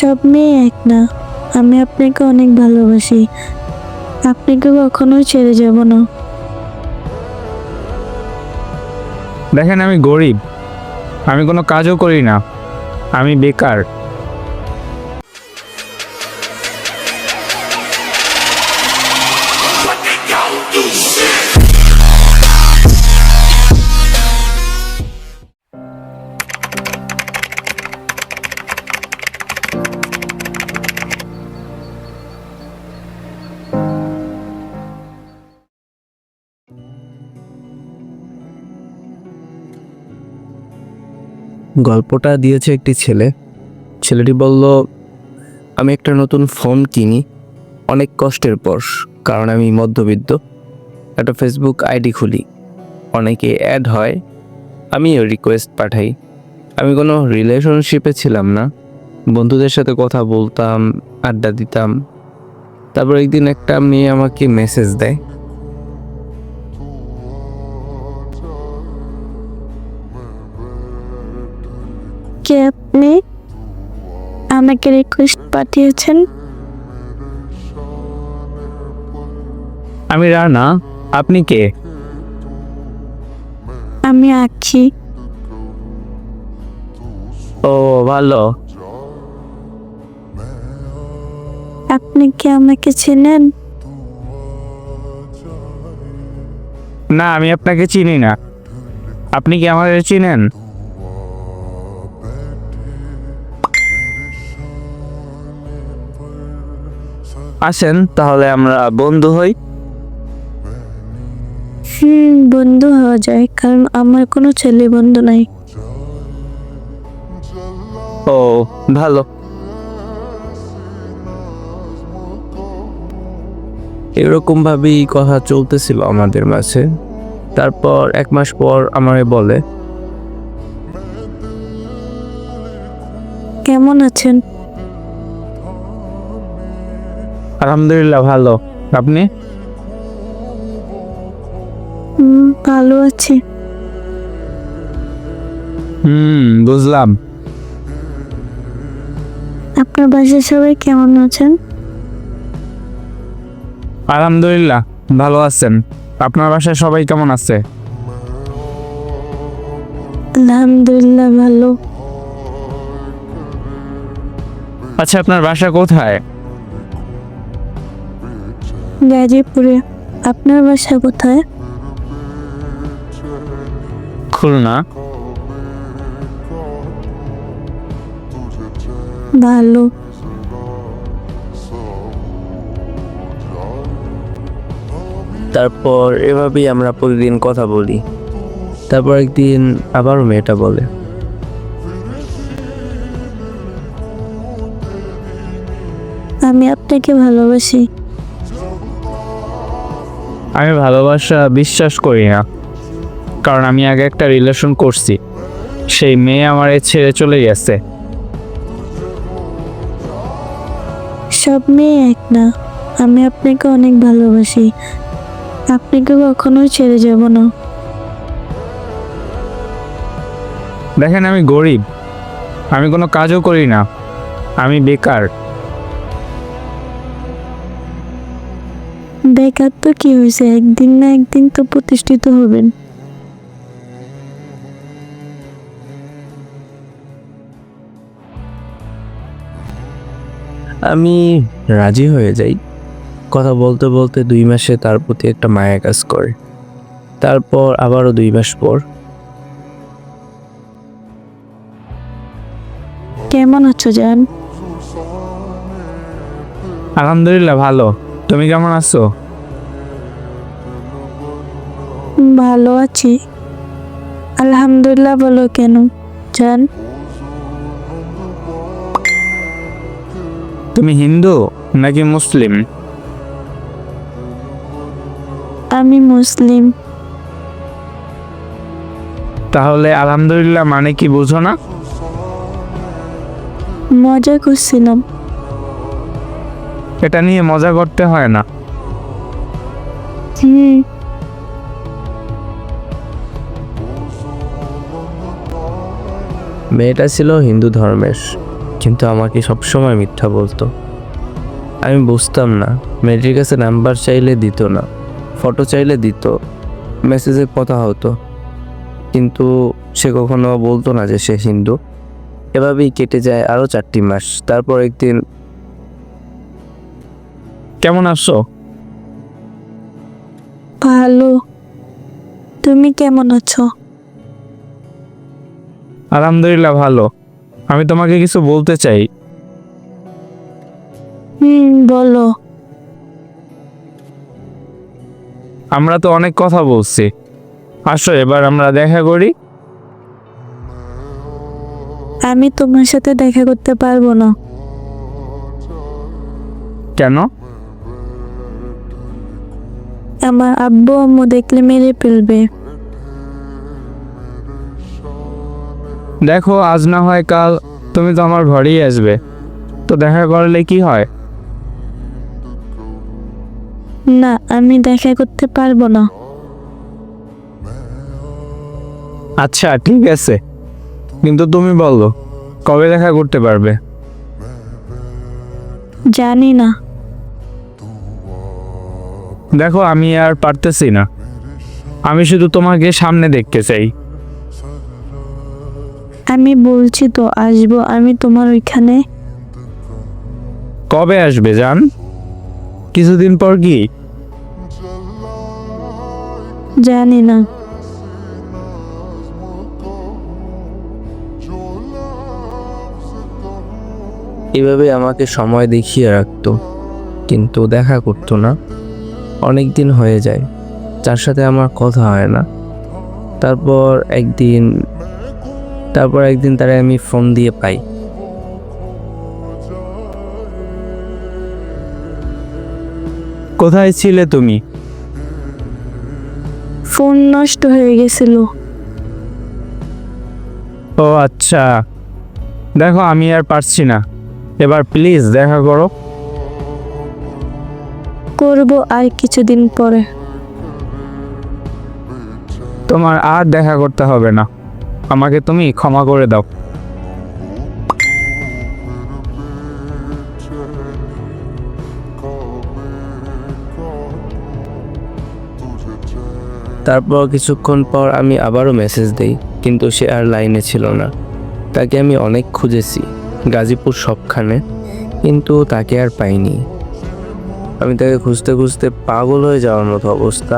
সব মেয়ে এক না। আমি আপনাকে অনেক ভালোবাসি। আপনাকে কখনোই ছেড়ে যাব না। দেখেন, আমি গরিব। আমি কোনো কাজও করি না। আমি বেকার। গল্পটা দিয়েছে একটি ছেলে। ছেলেটি বলল, আমি একটা নতুন ফোন কিনি। অনেক কষ্টের পর কারণ আমি মধ্যবিত্ত। একটা ফেসবুক আইডি খুলি। অনেকে অ্যাড হয়। আমিও রিকোয়েস্ট পাঠাই। আমি কোনো রিলেশনশিপে ছিলাম না। বন্ধুদের সাথে কথা বলতাম, আড্ডা দিতাম। তারপর একদিন একটা মেয়ে আমাকে মেসেজ দেয়। কে আপনি আমাকে রিকোয়েস্ট পাঠিয়েছেন। আমি রানা আপনি কে? আমি আঁকি ও ভালো। আপনি কি আমাকে চেনেন? না আমি আপনাকে চিনি না। আপনি কি আমাকে চিনেন? আসেন তাহলে আমরা বন্ধু হই। হুম বন্ধু হওয়া যায় কারণ আমার কোনো ছেলে বন্ধু নাই। ও ভালো। এরকম ভাবেই কথা চলতেছিল আমাদের মাঝে। তারপর এক মাস পর আমারে বলে। কেমন আছেন? আলহামদুলিল্লাহ ভালো। আপনি? হুম ভালো আছি। হুম বুঝলাম। আপনার সবাই কেমন আছেন? আলহামদুলিল্লাহ ভালো আছেন। আপনার বাসায় সবাই কেমন আছে? আলহামদুলিল্লাহ ভালো। আচ্ছা আপনার বাসা কোথায়? গাজীপুরে। আপনার বাসা কোথায়? খুলনা। ভালো। তারপর এভাবেই আমরা প্রতিদিন কথা বলি। তারপর একদিন আবারও মেয়েটা বলে। আমি আপনাকে ভালোবাসি। আমি ভালোবাসা বিশ্বাস করি না। কারণ আমি আগে একটা রিলেশন করছি। সেই মেয়ে আমার ছেড়ে চলে গেছে। সব মেয়ে এক না। আমি আপনাকে অনেক ভালোবাসি। আপনাকে কখনোই ছেড়ে যাব না। দেখেন আমি গরিব। আমি কোনো কাজও করি না। আমি বেকার। তো কি হয়েছে? একদিন না একদিন তো প্রতিষ্ঠিত হবেন। আমি রাজি হয়ে যাই। কথা বলতে বলতে দুই মাসে তার প্রতি একটা মায়া কাজ করে। তারপর আবারও দুই মাস পর। কেমন আছো জান? আলহামদুলিল্লাহ ভালো। তুমি কেমন আছো? ভালো আছি। আলহামদুলিল্লাহ বলো কেন? জান। তুমি হিন্দু নাকি মুসলিম? আমি মুসলিম। তাহলে আলহামদুলিল্লাহ মানে কি বুঝো না? মজা করছিলাম। এটা নিয়ে মজা করতে হয় না। হুম। মেয়েটা ছিল হিন্দু ধর্মের কিন্তু আমাকে সবসময় মিথ্যা বলতো। আমি বুঝতাম না মেয়েটির কাছে নাম্বার চাইলে দিত না ফটো চাইলে দিত মেসেজে কথা হতো। কিন্তু সে কখনো বলতো না যে সে হিন্দু। এভাবেই কেটে যায় আরও চারটি মাস। তারপর একদিন কেমন আছো? ভালো। তুমি কেমন আছো? আলহামদুলিল্লাহ ভালো। আমি তোমাকে কিছু বলতে চাই। হুম বলো। আমরা তো অনেক কথা বলছি। আসো এবার আমরা দেখা করি। আমি তোমার সাথে দেখা করতে পারব না। কেন? আমার আব্বু আম্মু দেখলে মেরে ফেলবে। দেখো আজ না হয় কাল তুমি তো আমার ঘরেই আসবে। তো দেখা করলে কি হয়? না আমি দেখা করতে পারব না। আচ্ছা ঠিক আছে। কিন্তু তুমি বলো কবে দেখা করতে পারবে? জানি না। দেখো আমি আর পারতেছি না। আমি শুধু তোমাকে সামনে দেখতে চাই। আমি বলছি তো আসব আমি তোমার ওইখানে। কবে আসবে জান? কিছুদিন পর কি? জানি না। এভাবে আমাকে সময় দেখিয়ে রাখতো কিন্তু দেখা করতো না। অনেক দিন হয়ে যায় যার সাথে আমার কথা হয় না। তারপর একদিন তারপর একদিন তারা আমি ফোন দিয়ে পাই। কোথায় ছিলে তুমি? ফোন নষ্ট হয়ে গেছিল। ও আচ্ছা। দেখো আমি আর পারছি না। এবার প্লিজ দেখা করো। করব আর কিছুদিন পরে। তোমার আর দেখা করতে হবে না। আমাকে তুমি ক্ষমা করে দাও। তারপর কিছুক্ষণ পর আমি আবারও মেসেজ দেই, কিন্তু সে আর লাইনে ছিল না। তাকে আমি অনেক খুঁজেছি, গাজীপুর সবখানে, কিন্তু তাকে আর পাইনি। আমি তাকে খুঁজতে খুঁজতে পাগল হয়ে যাওয়ার মতো অবস্থা।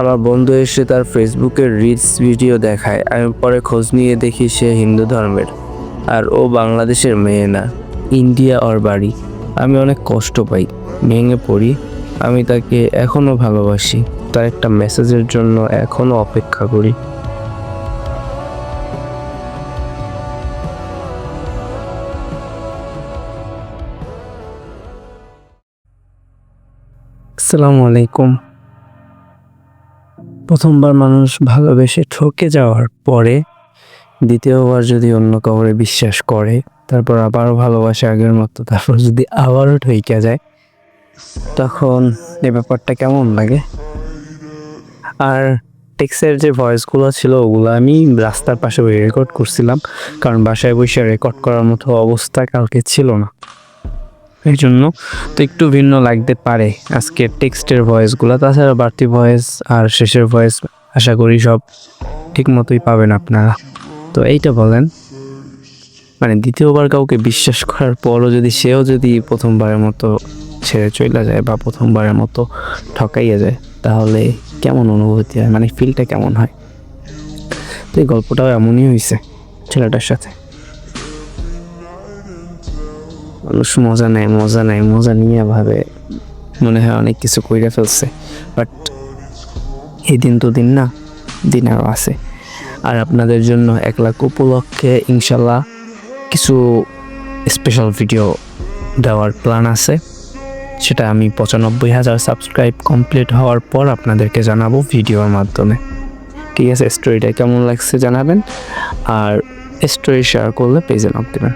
আমার বন্ধু এসে তার ফেসবুকের রিলস ভিডিও দেখায়। আমি পরে খোঁজ নিয়ে দেখি সে হিন্দু ধর্মের, আর ও বাংলাদেশের মেয়ে না, ইন্ডিয়া ওর বাড়ি। আমি অনেক কষ্ট পাই, ভেঙে পড়ি। আমি তাকে এখনও ভালোবাসি, তার একটা মেসেজের জন্য এখনও অপেক্ষা করি। আসসালামু আলাইকুম। প্রথমবার মানুষ ভালোবেসে ঠকে যাওয়ার পরে দ্বিতীয়বার যদি অন্য কাউরে বিশ্বাস করে, তারপর আবারও ভালোবাসে আগের মতো, তারপর যদি আবারও ঠইকে যায়, তখন এ ব্যাপারটা কেমন লাগে? আর টেক্সের যে ভয়েসগুলো ছিল, ওগুলো আমি রাস্তার পাশে রেকর্ড করছিলাম, কারণ বাসায় বসে রেকর্ড করার মতো অবস্থা কালকে ছিল না। এই জন্য। তো একটু ভিন্ন লাগতে পারে আজকের টেক্সটের ভয়েসগুলো। তাছাড়া বাড়তি ভয়েস আর শেষের ভয়েস আশা করি সব ঠিক মতোই পাবেন আপনারা। তো এইটা বলেন। মানে দ্বিতীয়বার কাউকে বিশ্বাস করার পরও যদি সেও যদি প্রথমবারের মতো ছেড়ে চলে যায় বা প্রথমবারের মতো ঠকাইয়া যায়, তাহলে কেমন অনুভূতি হয়? মানে ফিলটা কেমন হয়? তো এই গল্পটাও এমনই হয়েছে ছেলেটার সাথে। মানুষ মজা নেয় মজা নেয়, মজা নিয়ে ভাবে। মনে হয় অনেক কিছু কইরা ফেলছে। বাট এই দিন তো দিন না, দিন আরও আছে। আর আপনাদের জন্য এক লাখ উপলক্ষে ইনশাল্লাহ কিছু স্পেশাল ভিডিও দেওয়ার প্ল্যান আছে। সেটা আমি পঁচানব্বই হাজার সাবস্ক্রাইব কমপ্লিট হওয়ার পর আপনাদেরকে জানাব ভিডিওর মাধ্যমে। ঠিক আছে স্টোরিটা কেমন লাগছে জানাবেন। আর স্টোরি শেয়ার করলে পেজে নক দেবেন।